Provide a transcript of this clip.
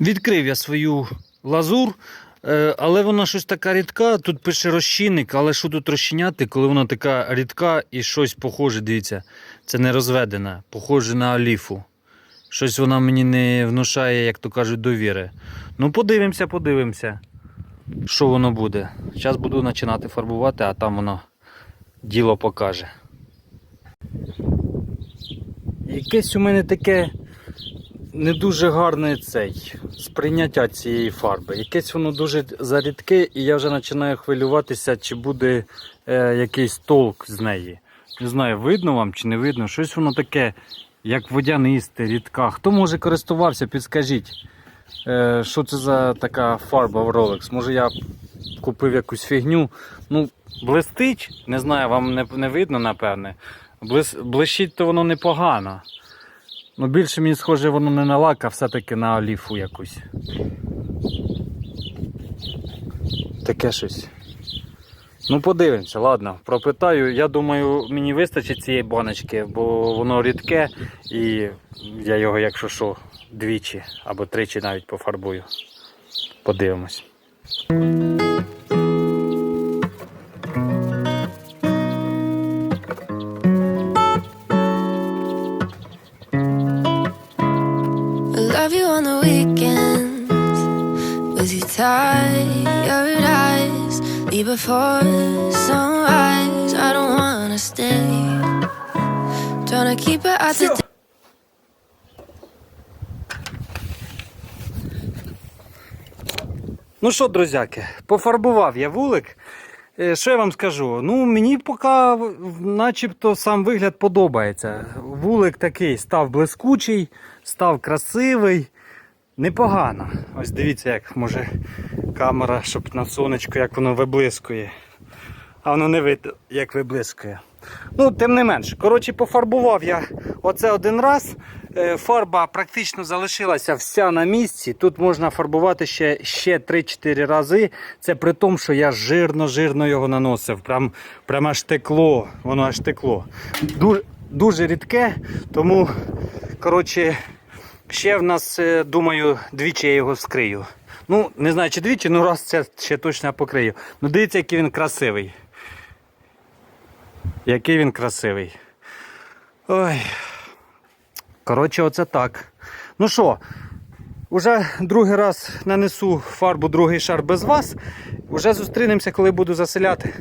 Відкрив я свою лазур, е, але вона щось така рідка. Тут пише розчинник, але що тут розчиняти, коли вона така рідка і щось похоже, дивіться, це не розведена, похоже на оліфу. Щось вона мені не внушає, як то кажуть, довіри. Ну, подивимося, подивимося, що воно буде. Зараз буду починати фарбувати, а там воно діло покаже. Якесь у мене таке не дуже гарне цей сприйняття цієї фарби. Якесь воно дуже зарідке, і я вже починаю хвилюватися, чи буде е, якийсь толк з неї. Не знаю, видно вам чи не видно. Щось воно таке, як водянисте, рідка. Хто може користувався, підскажіть, е, що це за така фарба в Rolex? Може я купив якусь фігню. Ну, блистить, не знаю, вам не, не видно, напевне. Блищить то воно непогано. Ну, більше мені схоже, воно не на лак, а все-таки на оліфу якусь. Таке щось. Ну, подивимося, ладно, пропитаю. Я думаю, мені вистачить цієї баночки, бо воно рідке і я його, якщо що, двічі або тричі навіть пофарбую. Подивимось. Love you on the weekends with your tired eyes. Leave before sunrise. I don't wanna stay. Tryna keep it at the Ну що, друзяки, пофарбував я вулик. Е, Що я вам скажу? Ну, мені поки начебто сам вигляд подобається. Вулик такий став блискучий, став красивий, непогано. Ось дивіться, як може камера, щоб на сонечку, як воно виблискує. А воно не видно, як виблискує. Ну, тим не менш, коротше, пофарбував я оце один раз. Е, Фарба практично залишилася вся на місці. Тут можна фарбувати ще, ще 3-4 рази. Це при тому, що я жирно-жирно його наносив. Прям, прям аж текло. Воно аж текло. Дуже, дуже рідке, тому коротше, ще в нас, е, думаю, двічі я його вскрию. Ну, не знаю, чи двічі, ну раз це ще точно покрию. Ну, дивіться, який він красивий. Який він красивий. Ой. Коротше, оце так. Ну що, уже другий раз нанесу фарбу другий шар без вас. Уже зустрінемося, коли буду заселяти.